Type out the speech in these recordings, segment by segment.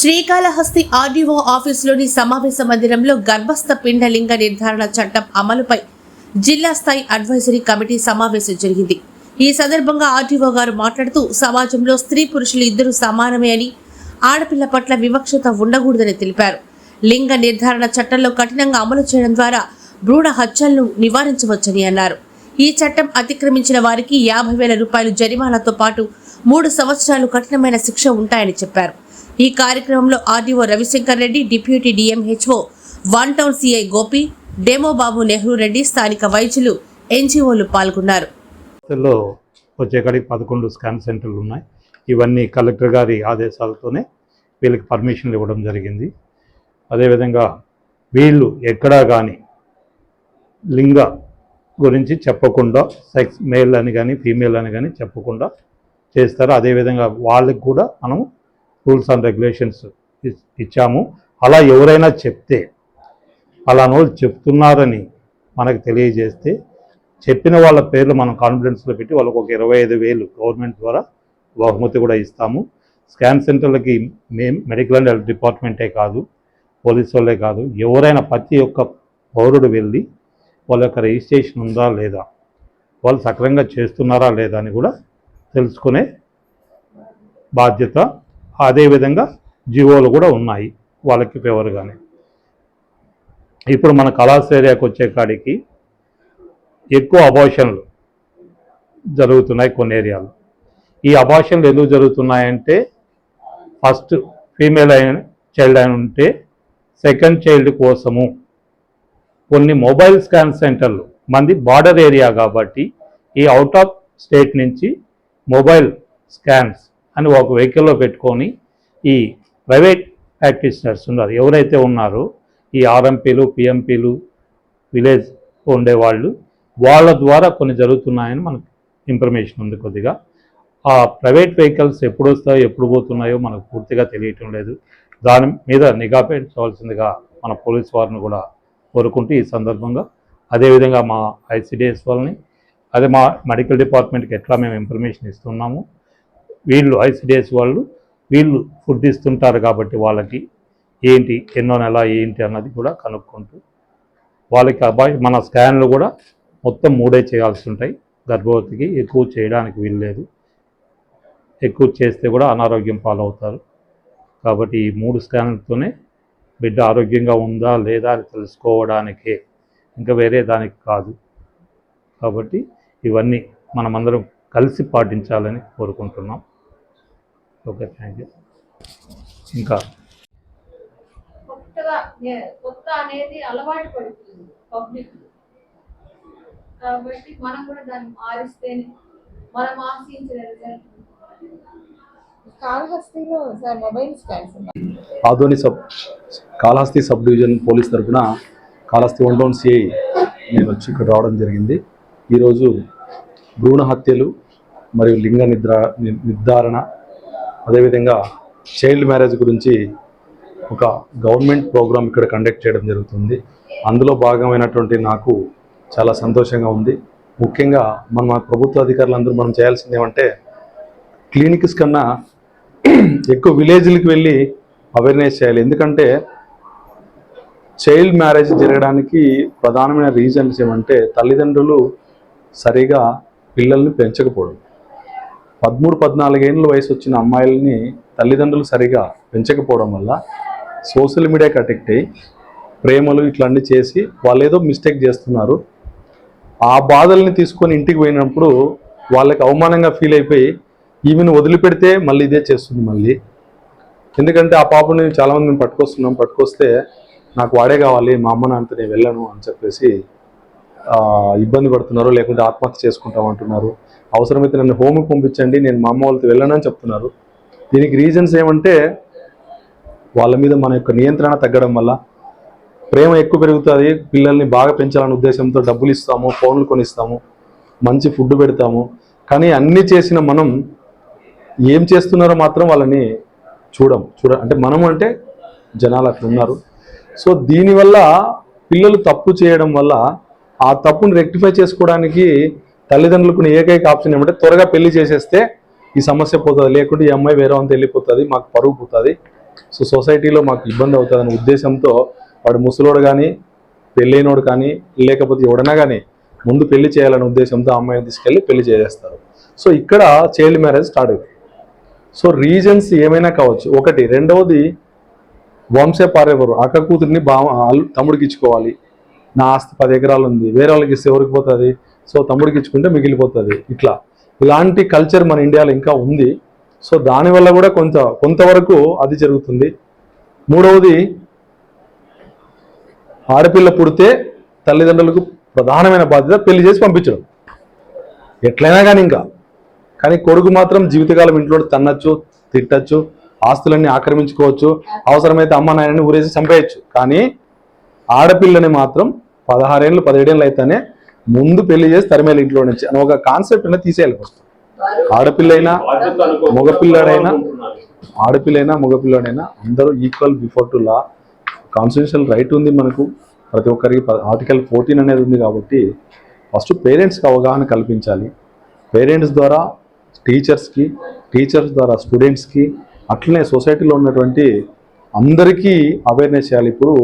Srikalahasti RDO ఆఫీసులోని సమావేశ మందిరంలో గర్భస్థ పిండ లింగ నిర్ధారణ చట్టం అమలుపై జిల్లా స్థాయి అడ్వైజరీ కమిటీ సమావేశం జరిగింది. ఈ సందర్భంగా ఆర్డీఓ గారు మాట్లాడుతూ సమాజంలో స్త్రీ పురుషులు ఇద్దరు సమానమే అని ఆడపిల్ల పట్ల వివక్షత ఉండకూడదని తెలిపారు. లింగ నిర్ధారణ చట్టంలో కఠినంగా అమలు చేయడం ద్వారా భ్రూణ హత్యలను నివారించవచ్చని అన్నారు. ఈ చట్టం అతిక్రమించిన వారికి యాభై వేల రూపాయలు జరిమానాతో పాటు మూడు సంవత్సరాలు కఠినమైన శిక్ష ఉంటాయని చెప్పారు. ఈ కార్యక్రమంలో RDO Ravishankar Reddy deputy DMHO one town CI Gopi డెమోబాబు Nehru Reddy స్థానిక వైద్యులు ఎన్జీఓలు పాల్గొన్నారు. వచ్చేకాడికి పదకొండు స్కాన్ సెంటర్లు ఉన్నాయి. ఇవన్నీ కలెక్టర్ గారి ఆదేశాలతోనే వీళ్ళకి పర్మిషన్లు ఇవ్వడం జరిగింది. అదేవిధంగా వీళ్ళు ఎక్కడా కానీ లింగ గురించి చెప్పకుండా సెక్స్ మేల్ అని కానీ ఫీమేల్ అని కానీ చెప్పకుండా చేస్తారు. అదేవిధంగా వాళ్ళకి కూడా మనం రూల్స్ అండ్ రెగ్యులేషన్స్ ఇచ్చాము. అలా ఎవరైనా చెప్తే అలా వాళ్ళు చెప్తున్నారని మనకు తెలియజేస్తే చెప్పిన వాళ్ళ పేర్లు మనం కాన్ఫిడెన్స్లో పెట్టి వాళ్ళకు ఒక ఇరవై ఐదు వేలు గవర్నమెంట్ ద్వారా బహుమతి కూడా ఇస్తాము. స్కాన్ సెంటర్లకి మేం మెడికల్ అండ్ హెల్త్ డిపార్ట్మెంటే కాదు పోలీసు వాళ్ళే కాదు ఎవరైనా ప్రతి ఒక్క పౌరుడు వెళ్ళి వాళ్ళ యొక్క రిజిస్ట్రేషన్ ఉందా లేదా వాళ్ళు సక్రమంగా చేస్తున్నారా లేదా అని కూడా తెలుసుకునే బాధ్యత అదేవిధంగా జీవోలు కూడా ఉన్నాయి వాళ్ళకి ఫేవర్గానే ఇప్పుడు మన కళాస్ ఏరియాకి వచ్చే కాడికి ఎక్కువ అబార్షన్లు జరుగుతున్నాయి కొన్ని ఏరియాలు ఈ అబార్షన్లు ఎందుకు జరుగుతున్నాయంటే ఫస్ట్ ఫీమేల్ అయిన చైల్డ్ అయిన ఉంటే సెకండ్ చైల్డ్ కోసము కొన్ని మొబైల్ స్కాన్ సెంటర్లు మంది బార్డర్ ఏరియా కాబట్టి ఈ అవుట్ ఆఫ్ స్టేట్ నుంచి మొబైల్ స్కాన్స్ అని ఒక వెహికల్లో పెట్టుకొని ఈ ప్రైవేట్ ప్రాక్టీషనర్స్ ఉన్నారు. ఎవరైతే ఉన్నారో ఈ ఆర్ఎంపీలు పిఎంపీలు విలేజ్ ఉండేవాళ్ళు వాళ్ళ ద్వారా కొన్ని జరుగుతున్నాయని మనకు ఇన్ఫర్మేషన్ ఉంది కొద్దిగా. ఆ ప్రైవేట్ వెహికల్స్ ఎప్పుడు వస్తాయో ఎప్పుడు పోతున్నాయో మనకు పూర్తిగా తెలియటం లేదు. దాని మీద నిఘా పెంచవలసిందిగా మన పోలీస్ వారిని కూడా కోరుకుంటూ ఈ సందర్భంగా. అదేవిధంగా మా ఐసిడిఎస్ వాళ్ళని అదే మా మెడికల్ డిపార్ట్మెంట్కి ఎట్లా మేము ఇన్ఫర్మేషన్ ఇస్తున్నాము వీళ్ళు ఐసిడిఎస్ వాళ్ళు వీళ్ళు ఫుడ్ ఇస్తుంటారు కాబట్టి వాళ్ళకి ఏంటి ఎన్నో నెల ఏంటి అన్నది కూడా కనుక్కుంటూ వాళ్ళకి అబ్బాయి మన స్కాన్లు కూడా మొత్తం మూడే చేయాల్సి ఉంటాయి. గర్భవతికి ఎక్కువ చేయడానికి వీల్లేదు. ఎక్కువ చేస్తే కూడా అనారోగ్యం పాలవుతారు. కాబట్టి ఈ మూడు స్కాన్లతోనే బిడ్డ ఆరోగ్యంగా ఉందా లేదా అని తెలుసుకోవడానికే ఇంకా వేరే దానికి కాదు. కాబట్టి ఇవన్నీ మనమందరం కలిసి పాటించాలని కోరుకుంటున్నాం. ఓకే థ్యాంక్ యూ ఇంకా? కొత్తగా కొత్త అనేది అలవాటు పడుతుంది పబ్లిక్ కాబట్టి మనం కూడా దాన్ని మారిస్తేనే మనం ఆశించిన రిజల్ట్ కాళహస్తిలో సార్ మొబైల్ స్కాన్స్ ఉన్నాయి. Adoni sub Kalahasti sub division police తరఫున కాళహస్తి వన్ టౌన్ సిఐ నేను వచ్చి ఇక్కడ రావడం జరిగింది. ఈరోజు భ్రూణ హత్యలు మరియు లింగ నిద్ర ని- నిర్ధారణ అదేవిధంగా చైల్డ్ మ్యారేజ్ గురించి ఒక గవర్నమెంట్ ప్రోగ్రామ్ ఇక్కడ కండక్ట్ చేయడం జరుగుతుంది. అందులో భాగమైనటువంటి నాకు చాలా సంతోషంగా ఉంది. ముఖ్యంగా మన మన ప్రభుత్వ అధికారులందరూ మనం చేయాల్సింది ఏమంటే క్లినిక్స్ కన్నా ఎక్కువ విలేజ్లకు వెళ్ళి అవేర్నెస్ చేయాలి. ఎందుకంటే చైల్డ్ మ్యారేజ్ జరగడానికి ప్రధానమైన రీజన్స్ ఏమంటే తల్లిదండ్రులు సరిగా పిల్లల్ని పెంచకపోవడం. పదమూడు పద్నాలుగేళ్ళ వయసు వచ్చిన అమ్మాయిలని తల్లిదండ్రులు సరిగా పెంచకపోవడం వల్ల సోషల్ మీడియాకి అటెక్ట్ అయ్యి ప్రేమలు ఇట్లాంటివి చేసి వాళ్ళు ఏదో మిస్టేక్ చేస్తున్నారు. ఆ బాధల్ని తీసుకొని ఇంటికి పోయినప్పుడు వాళ్ళకి అవమానంగా ఫీల్ అయిపోయి ఈమెను వదిలిపెడితే మళ్ళీ ఇదే చేస్తుంది మళ్ళీ. ఎందుకంటే ఆ పాపని చాలామంది మేము పట్టుకొస్తున్నాం పట్టుకొస్తే నాకు వాడే కావాలి మా అమ్మ నాన్నతో నేను వెళ్ళను అని చెప్పేసి ఇబ్బంది పడుతున్నారు లేకుంటే ఆత్మహత్య చేసుకుంటాం అంటున్నారు. అవసరమైతే నన్ను హోమ్కి పంపించండి నేను మా అమ్మ వాళ్ళతో వెళ్ళనని చెప్తున్నారు. దీనికి రీజన్స్ ఏమంటే వాళ్ళ మీద మన యొక్క నియంత్రణ తగ్గడం వల్ల ప్రేమ ఎక్కువ పెరుగుతుంది పిల్లల్ని బాగా పెంచాలనే ఉద్దేశంతో డబ్బులు ఇస్తాము ఫోన్లు కొనిస్తాము మంచి ఫుడ్ పెడతాము. కానీ అన్నీ చేసిన మనం ఏం చేస్తున్నారో మాత్రం వాళ్ళని చూడం చూడ అంటే మనము అంటే జనాలు అక్కడ ఉన్నారు. సో దీనివల్ల పిల్లలు తప్పు చేయడం వల్ల ఆ తప్పును రెక్టిఫై చేసుకోవడానికి తల్లిదండ్రులకు ఏకైక ఆప్షన్ ఏమంటే త్వరగా పెళ్ళి చేసేస్తే ఈ సమస్య పోతుంది. లేకుంటే ఈ అమ్మాయి వేరే అంతా వెళ్ళిపోతుంది మాకు పరుగు పోతుంది. సో సొసైటీలో మాకు ఇబ్బంది అవుతుందనే ఉద్దేశంతో వాడు ముసలోడు కానీ పెళ్ళైనోడు కానీ లేకపోతే ఎవడైనా కానీ ముందు పెళ్ళి చేయాలనే ఉద్దేశంతో అమ్మాయిని తీసుకెళ్ళి పెళ్ళి చేసేస్తారు. సో ఇక్కడ చైల్డ్ మ్యారేజ్ స్టార్ట్ అవుతుంది. సో రీజన్స్ ఏమైనా కావచ్చు. ఒకటి రెండవది వంశ పారేవారు అక్క కూతురిని బావ తమ్ముడికి ఇచ్చుకోవాలి. నా ఆస్తి పది ఎకరాలు ఉంది వేరే వాళ్ళకి ఇస్తే ఎవరికి పోతుంది? సో తమ్ముడికి ఇచ్చుకుంటే మిగిలిపోతుంది. ఇట్లా. ఇలాంటి కల్చర్ మన ఇండియాలో ఇంకా ఉంది. సో దానివల్ల కూడా కొంత కొంతవరకు అది జరుగుతుంది. మూడవది ఆడపిల్ల పుడితే తల్లిదండ్రులకు ప్రధానమైన బాధ్యత పెళ్ళి చేసి పంపించడం. ఎట్లయినా కానీ ఇంకా. కానీ కొడుకు మాత్రం జీవితకాలం ఇంట్లో తన్నచ్చు తిట్టచ్చు ఆస్తులన్నీ ఆక్రమించుకోవచ్చు అవసరమైతే అమ్మ నాయనని ఊరేసి చంపేయచ్చు. కానీ ఆడపిల్లని మాత్రం పదహారేళ్ళు పదిహేడేళ్ళు అయితేనే ముందు పెళ్ళి చేసి తరిమేలు ఇంట్లో నుంచి అని ఒక కాన్సెప్ట్ అనేది తీసేయాలి ఫస్ట్ ఆడపిల్లైనా మగపిల్లాడైనా ఆడపిల్లైనా మగపిల్లాడైనా అందరూ equal before to law constitutional right ఉంది మనకు. ప్రతి ఒక్కరికి ఆర్టికల్ ఫోర్టీన్ అనేది ఉంది కాబట్టి ఫస్ట్ పేరెంట్స్కి అవగాహన కల్పించాలి. పేరెంట్స్ ద్వారా టీచర్స్కి టీచర్స్ ద్వారా స్టూడెంట్స్కి అట్లనే సొసైటీలో ఉన్నటువంటి అందరికీ అవేర్నెస్ చేయాలి. ఇప్పుడు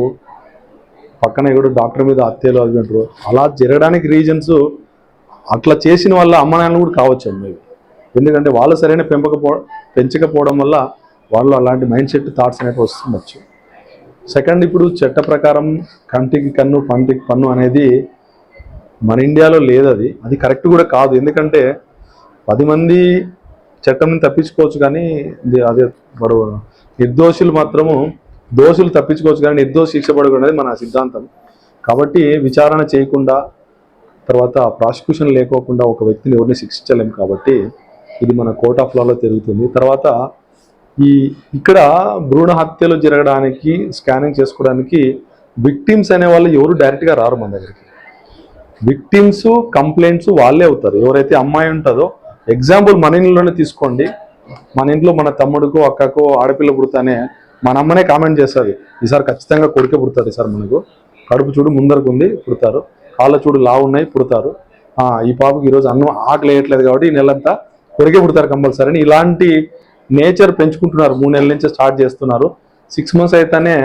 పక్కన ఎవడు డాక్టర్ మీద హత్యలు అవి అంటారు. అలా జరగడానికి రీజన్స్ అట్లా చేసిన వాళ్ళ అమ్మ నాన్నలు కూడా కావచ్చు మేబీ ఎందుకంటే వాళ్ళు సరైన పెంపకపో పెంచకపోవడం వల్ల వాళ్ళు అలాంటి మైండ్ సెట్ థాట్స్ అనేవి వస్తుండొచ్చు. సెకండ్ ఇప్పుడు చట్ట ప్రకారం కంటికి కన్ను పంటికి పన్ను అనేది మన ఇండియాలో లేదు అది. అది కరెక్ట్ కూడా కాదు. ఎందుకంటే పది మంది చట్టం తప్పించుకోవచ్చు కానీ అది అదే వాడు నిర్దోషులు మాత్రము దోషులు తప్పించుకోవచ్చు కానీ నిర్దోషి శిక్ష పడకూడదు మన సిద్ధాంతం. కాబట్టి విచారణ చేయకుండా తర్వాత ప్రాసిక్యూషన్ లేకోకుండా ఒక వ్యక్తిని ఎవరిని శిక్షించలేము కాబట్టి ఇది మన కోర్ట్ ఆఫ్ లాలో తిరుగుతుంది. తర్వాత ఈ ఇక్కడ భ్రూణ హత్యలు జరగడానికి స్కానింగ్ చేసుకోవడానికి విక్టిమ్స్ అనే వాళ్ళు ఎవరు డైరెక్ట్గా రారు మన దగ్గరికి. విక్టిమ్స్ కంప్లైంట్స్ వాళ్ళే అవుతారు. ఎవరైతే అమ్మాయి ఉంటుందో ఎగ్జాంపుల్ మన ఇంట్లోనే తీసుకోండి. మన ఇంట్లో మన తమ్ముడికో అక్కకో ఆడపిల్ల పుడతానే మన అమ్మనే కామెంట్ చేస్తుంది. ఈసారి ఖచ్చితంగా కొడుకే పుడతాడు ఈసారి మనకు. కడుపు చూడు ముందరకు ఉంది పుడతారు. కాళ్ళ చూడు లావు ఉన్నాయి పుడతారు. ఈ పాపకి ఈరోజు అన్నం ఆకలి వేయట్లేదు కాబట్టి ఈ నెలంతా కొరికే పుడతారు కంపల్సరీ అని ఇలాంటి నేచర్ పెంచుకుంటున్నారు. మూడు నెలల నుంచి స్టార్ట్ చేస్తున్నారు. సిక్స్ మంత్స్ అయితేనే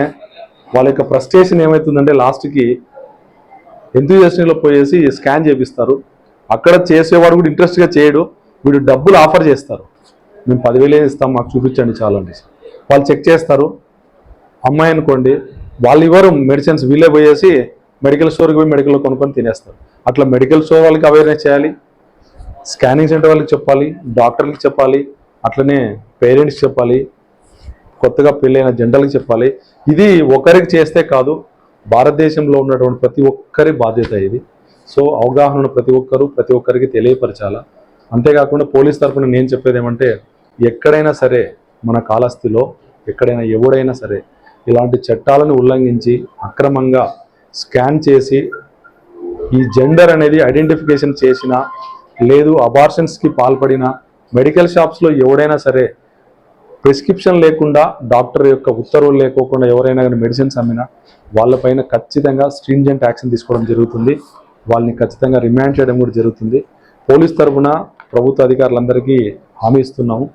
వాళ్ళ యొక్క ఫ్రస్ట్రేషన్ ఏమవుతుందంటే లాస్ట్కి ఎంతూజియాస్టిక్లో పోయేసి స్కాన్ చేపిస్తారు. అక్కడ చేసేవాడు కూడా ఇంట్రెస్ట్గా చేయడు. వీడు డబ్బులు ఆఫర్ చేస్తారు. మేము పదివేలు ఇస్తాం మాకు చూపించండి చాలండి వాళ్ళు చెక్ చేస్తారు. అమ్మాయి అనుకోండి వాళ్ళు ఇవ్వరు మెడిసిన్స్ వీళ్ళే పోయేసి మెడికల్ స్టోర్కి పోయి మెడికల్లో కొనుక్కొని తినేస్తారు. అట్లా మెడికల్ స్టోర్ వాళ్ళకి అవేర్నెస్ చేయాలి. స్కానింగ్ సెంటర్ వాళ్ళకి చెప్పాలి. డాక్టర్లకు చెప్పాలి. అట్లనే పేరెంట్స్ చెప్పాలి. కొత్తగా పెళ్ళైన జంటలకు చెప్పాలి. ఇది ఒకరికి చేస్తే కాదు భారతదేశంలో ఉన్నటువంటి ప్రతి ఒక్కరి బాధ్యత ఇది. సో అవగాహన ప్రతి ఒక్కరు ప్రతి ఒక్కరికి తెలియపరచాల? అంతేకాకుండా పోలీస్ తరఫున నేను చెప్పేది ఏమంటే ఎక్కడైనా సరే మన కాలస్థిలో ఎక్కడైనా ఎవడైనా సరే ఇలాంటి చట్టాలను ఉల్లంఘించి అక్రమంగా స్కాన్ చేసి ఈ జెండర్ అనేది ఐడెంటిఫికేషన్ చేసిన లేదు అబార్షన్స్కి పాల్పడిన మెడికల్ షాప్స్లో ఎవడైనా సరే ప్రిస్క్రిప్షన్ లేకుండా డాక్టర్ యొక్క ఉత్తర్వులు లేకోకుండా ఎవరైనా కానీ మెడిసిన్స్ అమ్మినా వాళ్ళపైన ఖచ్చితంగా స్ట్రింజెంట్ యాక్షన్ తీసుకోవడం జరుగుతుంది. వాళ్ళని ఖచ్చితంగా రిమాండ్ చేయడం కూడా జరుగుతుంది. పోలీస్ తరఫున ప్రభుత్వ అధికారులందరికీ హామీ ఇస్తున్నాము.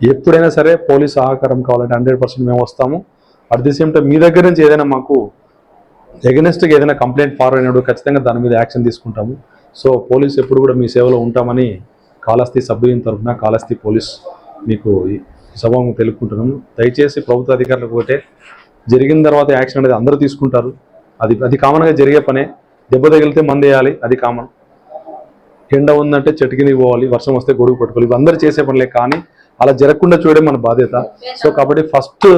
ఎప్పుడైనా సరే పోలీస్ సహకారం కావాలంటే హండ్రెడ్ పర్సెంట్ మేము వస్తాము. అట్ ది సేమ్ టైం మీ దగ్గర నుంచి ఏదైనా మాకు ఎగనెస్ట్గా ఏదైనా కంప్లైంట్ ఫార్వర్డ్ అయినప్పుడు ఖచ్చితంగా దాని మీద యాక్షన్ తీసుకుంటాము. సో పోలీస్ ఎప్పుడు కూడా మీ సేవలో ఉంటామని కాళహస్తి సబ్ డివిజన్ తరఫున కాళహస్తి పోలీస్ మీకు ఈ తెలుపుకుంటున్నాము. దయచేసి ప్రభుత్వ అధికారులకు ఒకటే జరిగిన తర్వాత యాక్షన్ అనేది అందరూ తీసుకుంటారు. అది అది కామన్గా జరిగే పనే. దెబ్బ తగిలితే మందేయాలి అది కామన్ ఎండ ఉందంటే చెట్టు పోవాలి వర్షం వస్తే గొడుగు పట్టుకోవాలి. ఇవి అందరూ చేసే పనులే కానీ అలా జరగకుండా చూడడం మన బాధ్యత. సో కాబట్టి ఫస్ట్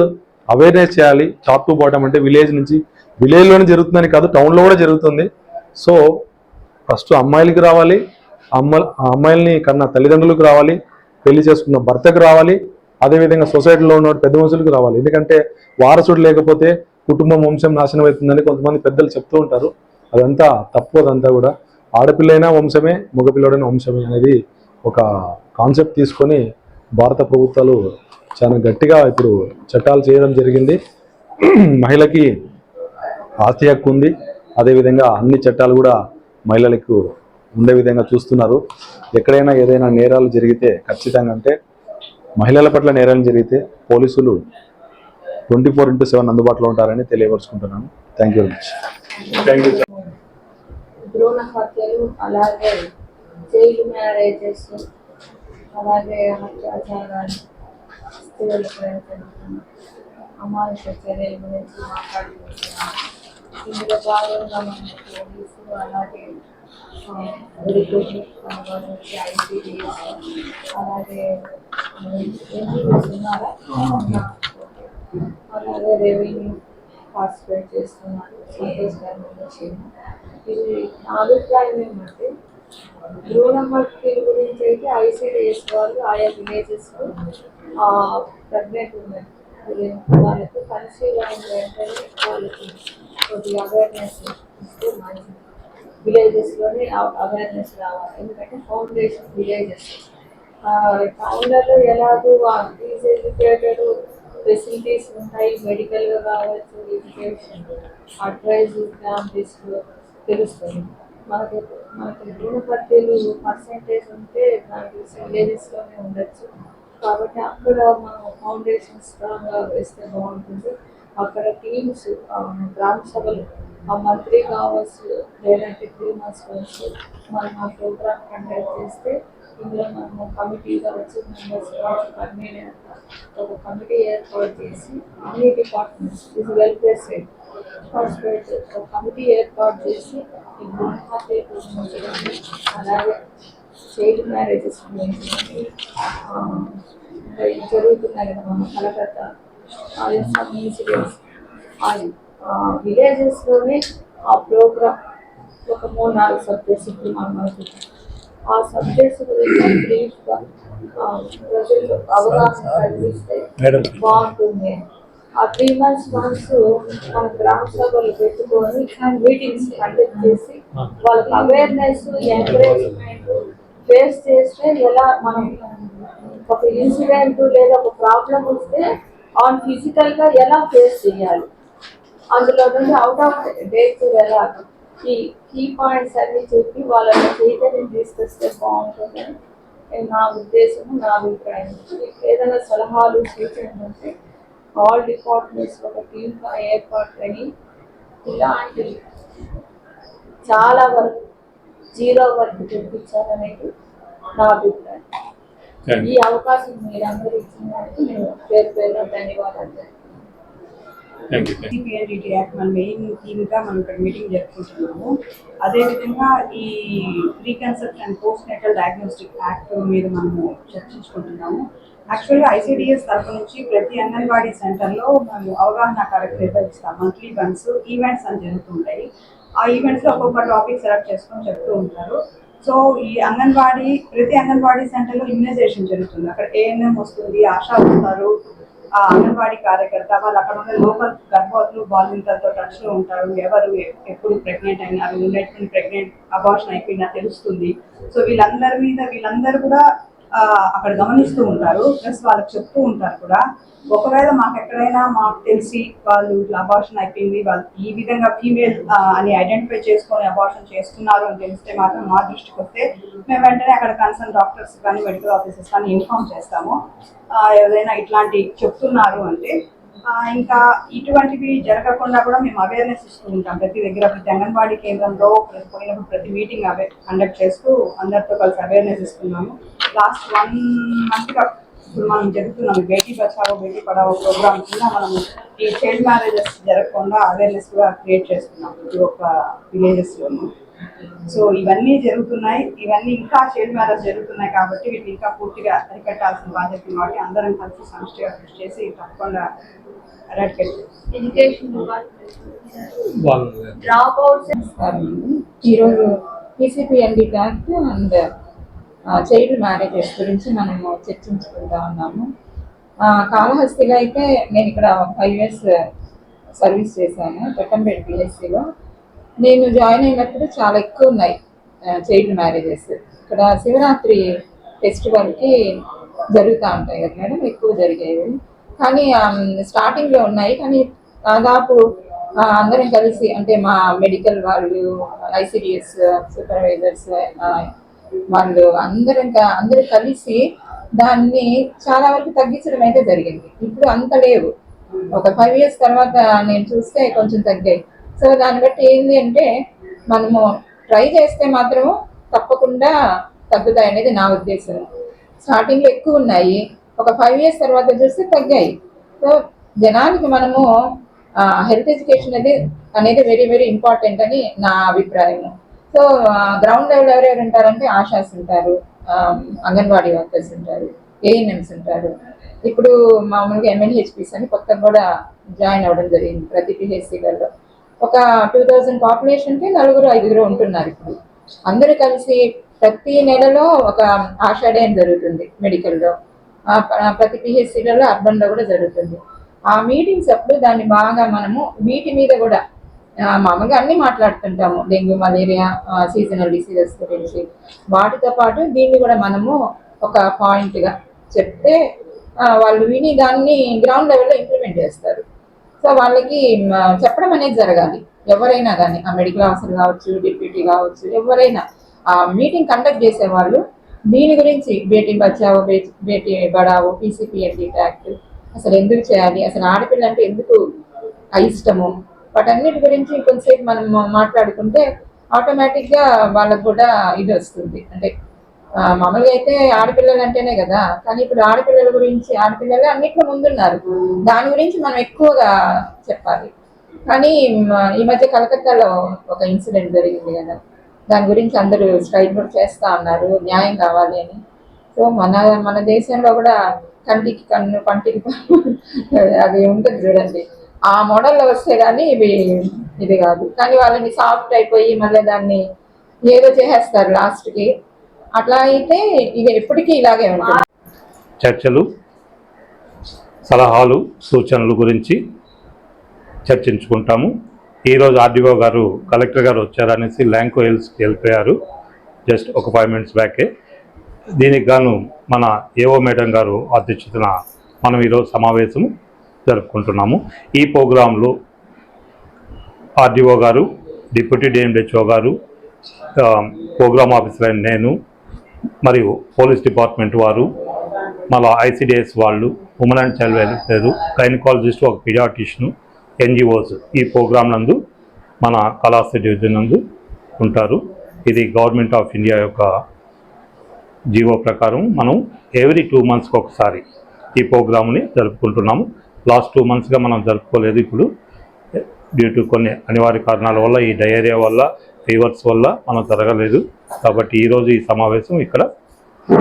అవేర్నెస్ చేయాలి. టాప్ టు బాటమ్ అంటే విలేజ్ నుంచి విలేజ్లోనే జరుగుతుందని కాదు టౌన్లో కూడా జరుగుతుంది. సో ఫస్ట్ అమ్మాయిలకి రావాలి. అమ్మ ఆ అమ్మాయిల్ని కన్నా తల్లిదండ్రులకు రావాలి. పెళ్ళి చేసుకున్న భర్తకు రావాలి. అదేవిధంగా సొసైటీలో ఉన్న పెద్ద మనుషులకు రావాలి. ఎందుకంటే వారసుడు లేకపోతే కుటుంబం వంశం నాశనం అవుతుందని కొంతమంది పెద్దలు చెప్తూ ఉంటారు. అదంతా తప్పు అదంతా కూడా. ఆడపిల్లైనా వంశమే మగపిల్లడైనా వంశమే అనేది ఒక కాన్సెప్ట్ తీసుకొని భారత ప్రభుత్వాలు చాలా గట్టిగా ఇప్పుడు చట్టాలు చేయడం జరిగింది. మహిళకి ఆస్తి హక్కు ఉంది. అదేవిధంగా అన్ని చట్టాలు కూడా మహిళలకు ఉండే విధంగా చూస్తున్నారు. ఎక్కడైనా ఏదైనా నేరాలు జరిగితే ఖచ్చితంగా అంటే మహిళల పట్ల నేరాలు జరిగితే పోలీసులు ట్వంటీ ఫోర్ ఇంటూ సెవెన్ అందుబాటులో ఉంటారని తెలియపరుచుకుంటున్నాను. Thank you very much. భ్రూణ హత్యలు అలాగే చైల్డ్ మ్యారేజెస్ అలాగే అత్యాచారాలు జరుగుతున్న అమానుష చర్యల గురించి మాట్లాడుకుంటున్నాం. ఇందులో భాగంగా మన పోలీసులు అలాగే రిక్రూట్మెంట్ అలాగే ఎన్జిఓస్ ఉన్నారా? అలాగే రెవెన్యూ పార్టిసిపేట్ చేస్తున్నారు. సంతోషకరమైన విషయం ఇది నా అభిప్రాయం ఏమంటే భ్రూణ హత్యల గురించి అయితే ఐసీడీఎస్ వాళ్ళు ఆయా విలేజెస్లో ప్రెగ్నెంట్ ఉన్నారు వాళ్ళకి కన్సీవ్ అయిన వెంటనే వాళ్ళకి కొద్దిగా అవేర్నెస్ ఇస్తే మంచిది. విలేజెస్లోనే అవేర్నెస్ రావాలి. ఎందుకంటే ఫౌండేషన్ విలేజెస్. టౌన్లలో ఎలాగో ఈజ్ ఎడ్యుకేటెడ్ ఫెసిలిటీస్ ఉంటాయి. మెడికల్గా కావచ్చు ఎడ్యుకేషన్ అడ్వైజ్ ఫ్యామిలీస్ తెలుస్తుంది. మనకి మనకి భ్రూణ హత్యలు పర్సంటేజ్ ఉంటే నాకు తెలిసి విలేజెస్లోనే ఉండొచ్చు. కాబట్టి అక్కడ మనం ఫౌండేషన్ స్ట్రాంగ్గా వేస్తే బాగుంటుంది. అక్కడ టీమ్స్ గ్రామ సభలు ఆ మంత్రి కావచ్చు లేదంటే త్రీ మంత్స్ కావచ్చు మనం ఆ ప్రోగ్రామ్ కండక్ట్ చేస్తే ఇందులో మనము కమిటీ కావచ్చు మెంబర్స్ కావచ్చు కన్వీనర్ ఒక కమిటీ ఏర్పాటు చేసి అన్ని డిపార్ట్మెంట్స్ ఇది వెల్ఫేర్ సైడ్ ఒక కమిటీ ఏర్పాటు చేసి అలాగే చైల్డ్ మ్యారేజెస్ జరుగుతున్నాయి కదా మన కలకత్తా సమ్ ఇన్సిడెంట్స్ అది విలేజెస్లోనే ఆ ప్రోగ్రామ్ ఒక మూడు నాలుగు సబ్జెక్ట్స్ ఇప్పుడు మనం ఆ సబ్జెక్ట్స్ గురించి బ్రీఫ్గా ప్రజలు అవగాహన కల్పిస్తే బాగుంటుంది. ఆ త్రీ మంత్స్ మంత్స్ మన గ్రామ సభలు పెట్టుకొని మీటింగ్స్ కండక్ట్ చేసి వాళ్ళకి అవేర్నెస్ ఎంకరేజ్మెంట్ ఫేస్ చేస్తే ఎలా మనం ఒక ఇన్సిడెంట్ లేదా ఒక ప్రాబ్లం వస్తే ఆన్ ఫిజికల్గా ఎలా ఫేస్ చేయాలి? అందులో నుండి అవుట్ ఆఫ్ డేట్ ఎలా? ఈ కీ పాయింట్స్ అన్ని చెప్పి వాళ్ళని చైతన్యం తీసుకొస్తే బాగుంటుందని నా ఉద్దేశం నా అభిప్రాయం. ఏదైనా సలహాలు సూచనలు ఉంటే ఆల్ డిపార్ట్మెంట్స్ ఒక టీమ్గా ఏర్పాటు అయ్యి ఇలాంటి చాలా వరకు జీరో వరకు తెప్పించాలనేది నా అభిప్రాయం. ఈ అవకాశం మీరందరూ ఇచ్చినందుకు నేను పేరు పేరున ధన్యవాదాలు యాక్ట్ మన మెయిన్ థీమ్గా మనం ఇక్కడ మీటింగ్ జరుపుకుంటున్నాము. అదేవిధంగా ఈ pre concept and post natal diagnostic act మీద మనము చర్చించుకుంటున్నాము. యాక్చువల్గా ఐసీడిఎస్ తరఫు నుంచి ప్రతి అంగన్వాడీ సెంటర్లో మేము అవగాహన కార్యక్రమం నిర్వహిస్తాం మంత్లీ వన్స్ ఈవెంట్స్ అని జరుగుతుంటాయి ఆ ఈవెంట్స్లో ఒక్కొక్క టాపిక్ సెలెక్ట్ చేసుకొని చెప్తూ ఉంటారు. సో ఈ అంగన్వాడీ ప్రతి అంగన్వాడీ సెంటర్లో ఇమ్యునైజేషన్ జరుగుతుంది. అక్కడ ఏఎన్ఎం వస్తుంది ఆశా వస్తారు ఆ అంగన్వాడీ కార్యకర్త వాళ్ళు అక్కడ ఉన్న లోకల్ గర్భవతులు బాలింతలతో టచ్లో ఉంటారు. ఎవరు ఎప్పుడు ప్రెగ్నెంట్ అయినారు ఉన్నటువంటి ప్రెగ్నెంట్ అబార్షన్ అయిపోయినా తెలుస్తుంది. సో వీళ్ళందరి మీద వీళ్ళందరూ కూడా అక్కడ గమనిస్తూ ఉంటారు. ప్లస్ వాళ్ళకి చెప్తూ ఉంటారు కూడా ఒకవేళ మాకు ఎక్కడైనా మాకు తెలిసి వాళ్ళు ఇట్లా అబార్షన్ అయిపోయింది వాళ్ళు ఈ విధంగా ఫీమేల్ అని ఐడెంటిఫై చేసుకొని అబార్షన్ చేస్తున్నారు అని తెలిస్తే మాత్రం మా దృష్టికి వస్తే మేము వెంటనే అక్కడ కన్సర్న్ డాక్టర్స్ కానీ మెడికల్ ఆఫీసర్స్ కానీ ఇన్ఫార్మ్ చేస్తాము. ఏదైనా ఎవరైనా ఇట్లాంటి చెప్తున్నారు అంటే ఇంకా ఇటువంటివి జరగకుండా కూడా మేము అవేర్నెస్ ఇస్తూ ఉంటాం. ప్రతి దగ్గర ప్రతి అంగన్వాడీ కేంద్రంలో ప్రతి పోయినప్పుడు ప్రతి మీటింగ్ అవే కండక్ట్ చేస్తూ అందరితో కలిసి అవేర్నెస్ ఇస్తున్నాము. లాస్ట్ వన్ మంత్గా ఇప్పుడు మనం జరుగుతున్నాం. బేటీ బచావో బేటీ పడావో ప్రోగ్రామ్ కింద మనం ఈ చైల్డ్ మ్యారేజెస్ జరగకుండా అవేర్నెస్ కూడా క్రియేట్ చేస్తున్నాం. ప్రతి ఒక్క విలేజెస్లోనూ సో ఇవన్నీ జరుగుతున్నాయి. ఇవన్నీ ఇంకా చైల్డ్ మ్యారేజ్ జరుగుతున్నాయి కాబట్టి వీటిని ఇంకా పూర్తిగా అరికట్టాల్సిన బాధ్యత కాబట్టి అందరం కలిసి సమష్టిగా కృషి చేసి తప్పకుండా ఈరోజు PCPND act and child marriages గురించి మనము చర్చించుకుంటా ఉన్నాము. ఆ, కాళహస్తిలో అయితే నేను ఇక్కడ ఫైవ్ ఇయర్స్ సర్వీస్ చేశాను చట్టంపేట పిఎస్సిలో నేను జాయిన్ అయినప్పుడు చాలా ఎక్కువ ఉన్నాయి చైల్డ్ మ్యారేజెస్ ఇక్కడ శివరాత్రి ఫెస్టివల్కి జరుగుతూ ఉంటాయి కదా మేడం ఎక్కువ జరిగేవి. కానీ స్టార్టింగ్లో ఉన్నాయి కానీ దాదాపు అందరం కలిసి అంటే మా మెడికల్ వాళ్ళు ఐసిడిఎస్ సూపర్వైజర్స్ వాళ్ళు అందరం అందరూ కలిసి దాన్ని చాలా వరకు తగ్గించడం అయితే జరిగింది. ఇప్పుడు అంత లేవు. ఒక ఫైవ్ ఇయర్స్ తర్వాత నేను చూస్తే కొంచెం తగ్గాయి. సో దాన్ని బట్టి ఏంటి అంటే మనము ట్రై చేస్తే మాత్రం తప్పకుండా తగ్గుతాయి అనేది నా ఉద్దేశం. స్టార్టింగ్లో ఎక్కువ ఉన్నాయి. ఒక ఫైవ్ ఇయర్స్ తర్వాత చూస్తే తగ్గాయి. సో జనానికి మనము హెల్త్ ఎడ్యుకేషన్ అనేది అనేది వెరీ వెరీ ఇంపార్టెంట్ అని నా అభిప్రాయం సో గ్రౌండ్ లెవెల్ ఎవరెవరు ఉంటారంటే ఆశాస్ ఉంటారు అంగన్వాడీ వర్కర్స్ ఉంటారు ఏఎన్ఎంస్ ఉంటారు. ఇప్పుడు మామూలుగా ఎంఎన్హెచ్పిస్ అని కొత్తగా కూడా జాయిన్ అవ్వడం జరిగింది ప్రతి పిహెచ్సిలలో ఒక టూ థౌజండ్ పాపులేషన్కి నలుగురు ఐదుగురు ఉంటున్నారు ఇప్పుడు. అందరూ కలిసి ప్రతి నెలలో ఒక ఆషా డే అని జరుగుతుంది మెడికల్లో ప్రతి పిహెచ్సిలలో అర్బన్లో కూడా జరుగుతుంది. ఆ మీటింగ్స్ అప్పుడు దాన్ని బాగా మనము వీటి మీద కూడా మామూలుగా అన్ని మాట్లాడుతుంటాము. డెంగ్యూ మలేరియా సీజనల్ డిసీజెస్ గురించి. వాటితో పాటు దీన్ని కూడా మనము ఒక పాయింట్గా చెప్తే వాళ్ళు విని దాన్ని గ్రౌండ్ లెవెల్లో ఇంప్లిమెంట్ చేస్తారు. సో వాళ్ళకి చెప్పడం అనేది జరగాలి. ఎవరైనా కానీ ఆ మెడికల్ ఆఫీసర్ కావచ్చు డిప్యూటీ కావచ్చు ఎవరైనా ఆ మీటింగ్ కండక్ట్ చేసేవాళ్ళు దీని గురించి బేటీ బచావో బేటీ బడావో పీసీపీఎండి యాక్ట్ అసలు ఎందుకు చేయాలి అసలు ఆడపిల్ల అంటే ఎందుకు ఇష్టము? వాటన్నిటి గురించి కొంతసేపు మనం మాట్లాడుకుంటే ఆటోమేటిక్గా వాళ్ళకు కూడా ఇది వస్తుంది. అంటే మామూలుగా అయితే ఆడపిల్లలు అంటేనే కదా. కానీ ఇప్పుడు ఆడపిల్లల గురించి ఆడపిల్లలే అన్నిట్లో ముందున్నారు. దాని గురించి మనం ఎక్కువగా చెప్పాలి. కానీ ఈ మధ్య కలకత్తాలో ఒక ఇన్సిడెంట్ జరిగింది కదా. దాని గురించి అందరూ స్ట్రైట్ కూడా చేస్తా ఉన్నారు. న్యాయం కావాలి అని. సో మన మన దేశంలో కూడా కంటికి కన్ను పంటికి అది ఉంటుంది చూడండి. ఆ మోడల్లో వస్తే కానీ ఇవి ఇది కాదు. కానీ వాళ్ళని సాఫ్ట్ అయిపోయి మళ్ళీ దాన్ని ఏదో చేసేస్తారు లాస్ట్కి. అట్లా అయితే ఇక ఎప్పటికీ ఇలాగే ఉంటుంది. చర్చలు సలహాలు సూచనలు గురించి చర్చించుకుంటాము. ఈరోజు ఆర్డీఓ గారు కలెక్టర్ గారు వచ్చారనేసి ల్యాంకో హిల్స్కి వెళ్ళిపోయారు. జస్ట్ ఒక ఫైవ్ మినిట్స్ బ్యాకే. దీనికి గాను మన ఏఓ మేడం గారు అధ్యక్షతన మనం ఈరోజు సమావేశం జరుపుకుంటున్నాము. ఈ ప్రోగ్రాంలో ఆర్డీఓ గారు డిప్యూటీ డిఎండిహెచ్ఓ గారు ప్రోగ్రామ్ ఆఫీసర్ అయిన నేను మరియు పోలీస్ డిపార్ట్మెంట్ వారు మళ్ళా ఐసిడిఎస్ వాళ్ళు women and child welfare gynaecologist ఒక పిడియాటిషియన్ ఎన్జిఓస్ ఈ ప్రోగ్రాం నందు మన కళాశాల డివిజన్ నందు ఉంటారు. ఇది గవర్నమెంట్ ఆఫ్ ఇండియా యొక్క జీవో ప్రకారం మనం ఎవ్రీ టూ మంత్స్కి ఒకసారి ఈ ప్రోగ్రామ్ని జరుపుకుంటున్నాము. లాస్ట్ టూ మంత్స్గా మనం జరుపుకోలేదు ఇప్పుడు. డ్యూ టు కొన్ని అనివార్య కారణాల వల్ల ఈ డయేరియా వల్ల ఫీవర్స్ వల్ల మనం జరగలేదు. కాబట్టి ఈరోజు ఈ సమావేశం ఇక్కడ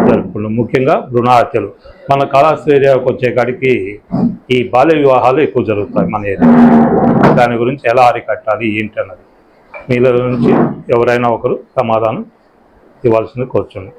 జరుపుకున్నాం ముఖ్యంగా భ్రూణ హత్యలు మన కళాశాల ఏరియాకి వచ్చే కాడికి ఈ బాల్య వివాహాలు ఎక్కువ జరుగుతాయి మన ఏరియా దాని గురించి ఎలా అరికట్టాలి ఏంటి అన్నది. మీలో నుంచి ఎవరైనా ఒకరు సమాధానం ఇవ్వాల్సింది కూర్చున్నాం.